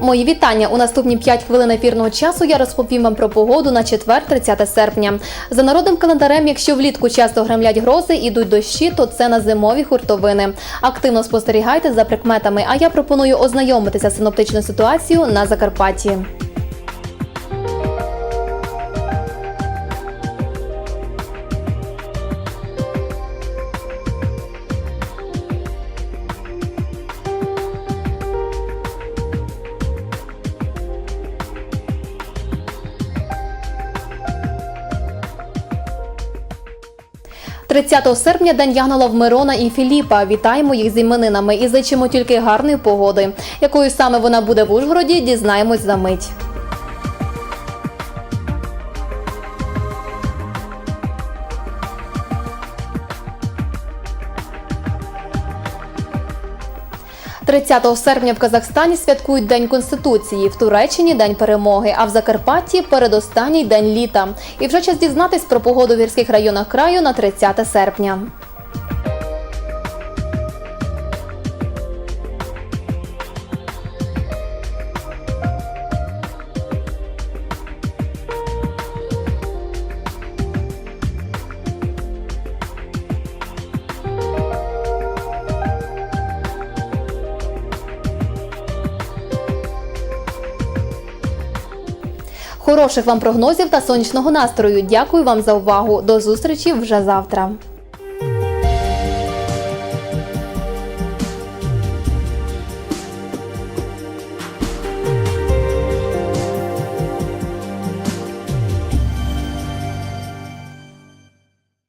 Мої вітання у наступні 5 хвилин ефірного часу. Я розповім вам про погоду на четвер, 30 серпня. За народним календарем, якщо влітку часто гремлять грози, ідуть дощі, то це на зимові хуртовини. Активно спостерігайте за прикметами. А я пропоную ознайомитися з синоптичною ситуацією на Закарпатті. – 30 серпня день Ягнала в Мирона і Філіпа. Вітаємо їх з іменинами і зичимо тільки гарної погоди. Якою саме вона буде в Ужгороді, дізнаємось за мить. – 30 серпня в Казахстані святкують День Конституції, в Туреччині День перемоги, а в Закарпатті передостанній день літа. І вже час дізнатись про погоду в гірських районах краю на 30 серпня. Хороших вам прогнозів та сонячного настрою. Дякую вам за увагу. До зустрічі вже завтра.